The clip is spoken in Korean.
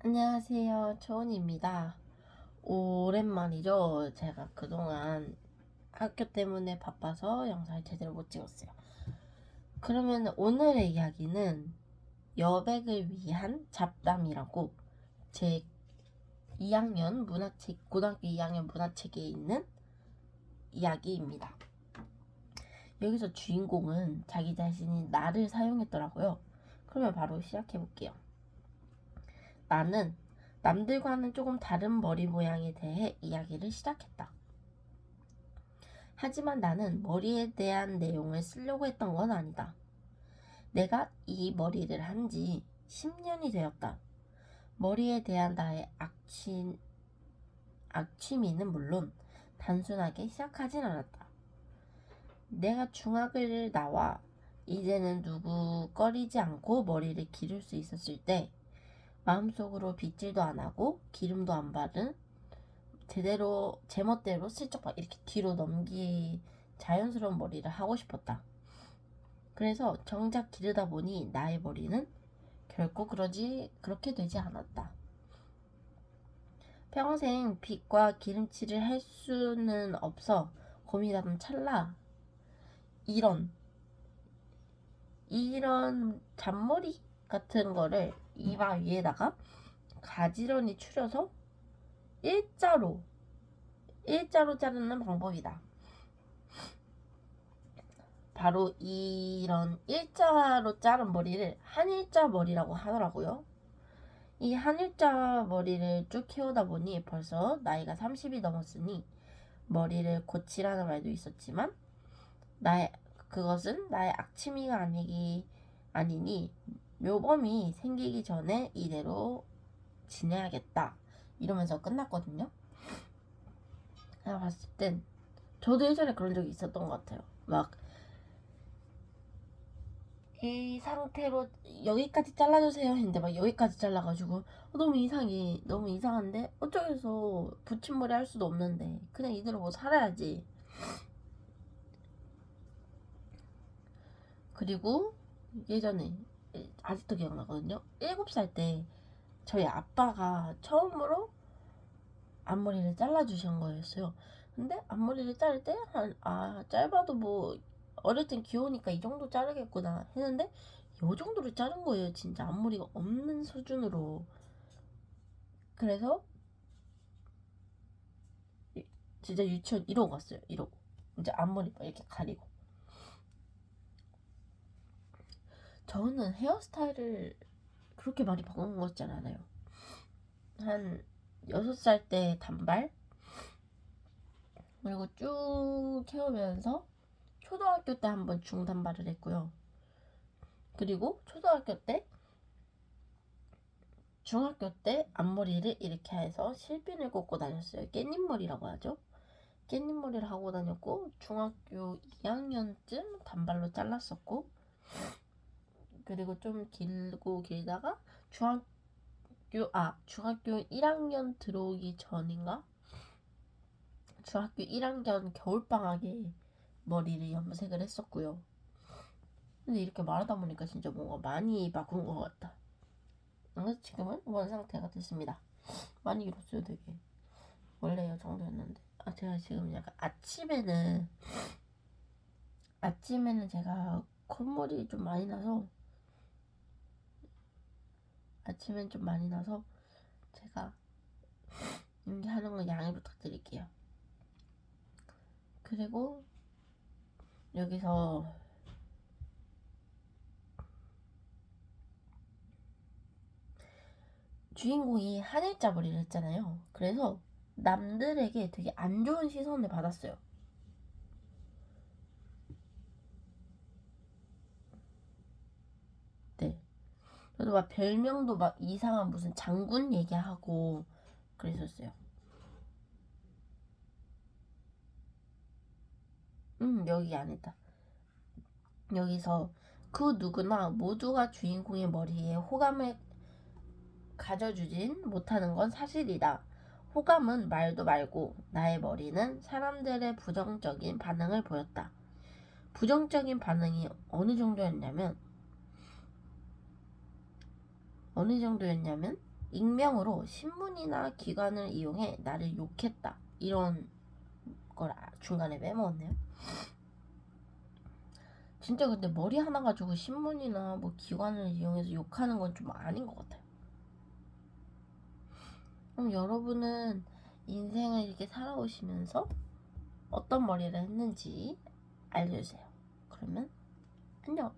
안녕하세요. 초은입니다. 오랜만이죠. 제가 그동안 학교 때문에 바빠서 영상을 제대로 못 찍었어요. 그러면 오늘의 이야기는 여백을 위한 잡담이라고 제 2학년 문화책, 고등학교 2학년 문화책에 있는 이야기입니다. 여기서 주인공은 자기 자신이 나를 사용했더라고요. 그러면 바로 시작해 볼게요. 나는 남들과는 조금 다른 머리 모양에 대해 이야기를 시작했다. 하지만 나는 머리에 대한 내용을 쓰려고 했던 건 아니다. 내가 이 머리를 한 지 10년이 되었다. 머리에 대한 나의 악취, 악취미는 물론 단순하게 시작하진 않았다. 내가 중학을 나와 이제는 누구 꺼리지 않고 머리를 기를 수 있었을 때 마음속으로 빗질도 안 하고 기름도 안 바른 제대로 제멋대로 슬쩍 막 이렇게 뒤로 넘기 자연스러운 머리를 하고 싶었다. 그래서 정작 기르다 보니 나의 머리는 결코 그러지 그렇게 되지 않았다. 평생 빗과 기름칠을 할 수는 없어 고민하던 찰나 이런 이런 잔머리 같은 거를 이마 위에다가 가지런히 추려서 일자로 일자로 자르는 방법이다. 바로 이런 일자로 자른 머리를 한일자 머리라고 하더라고요. 이 한일자 머리를 쭉 키우다 보니 벌써 나이가 30이 넘었으니 머리를 고치라는 말도 있었지만 나의 그것은 나의 악취미가 아니기 아니니 묘범이 생기기 전에 이대로 지내야겠다 이러면서 끝났거든요. 내가 봤을 땐 저도 예전에 그런 적이 있었던 것 같아요. 막 이 상태로 여기까지 잘라주세요 했는데 막 여기까지 잘라가지고 어, 너무 이상해 너무 이상한데 어쩌겠어 붙임머리 할 수도 없는데 그냥 이대로 뭐 살아야지 그리고 예전에 아직도 기억나거든요. 7살 때 저희 아빠가 처음으로 앞머리를 잘라주신 거였어요. 근데 앞머리를 자를 때 한 아 짧아도 뭐 어릴 땐 귀여우니까 이 정도 자르겠구나 했는데 요 정도로 자른 거예요. 진짜 앞머리가 없는 수준으로. 그래서 진짜 유치원 이러고 갔어요. 이러고. 이제 앞머리 막 이렇게 가리고 저는 헤어스타일을 그렇게 많이 바꾼 것 같진 않아요 한 6살 때 단발 그리고 쭉 키우면서 초등학교 때 한번 중단발을 했고요. 그리고 초등학교 때 중학교 때 앞머리를 이렇게 해서 실핀을 꽂고 다녔어요. 깻잎머리라고 하죠. 깻잎머리를 하고 다녔고 중학교 2학년쯤 단발로 잘랐었고 그리고 좀 길고 길다가 중학교 아 중학교 1학년 들어오기 전인가 중학교 1학년 겨울방학에 머리를 염색을 했었고요. 근데 이렇게 말하다 보니까 진짜 뭔가 많이 바꾼 것 같다. 그래서 지금은 원 상태가 됐습니다. 많이 길었어요, 되게. 원래 이 정도였는데. 아, 제가 지금 약간 아침에는, 아침에는 제가 콧물이 좀 많이 나서, 아침엔 좀 많이 나서, 제가 연기하는 거 양해 부탁드릴게요. 그리고 여기서 주인공이 한일자 머리를 했잖아요. 그래서 남들에게 되게 안 좋은 시선을 받았어요. 네. 저도 막 별명도 막 이상한 무슨 장군 얘기하고 그랬었어요. 음, 여기 안 했다. 여기서 그 누구나 모두가 주인공의 머리에 호감을 가져주진 못하는 건 사실이다. 호감은 말도 말고 나의 머리는 사람들의 부정적인 반응을 보였다. 부정적인 반응이 어느 정도였냐면 어느 정도였냐면 익명으로 신문이나 기관을 이용해 나를 욕했다. 이런 걸 아- 중간에 빼먹었네요. 진짜 근데 머리 하나 가지고 신문이나 뭐 기관을 이용해서 욕하는 건 좀 아닌 것 같아요. 그럼 여러분은 인생을 이렇게 살아오시면서 어떤 머리를 했는지 알려주세요. 그러면 안녕.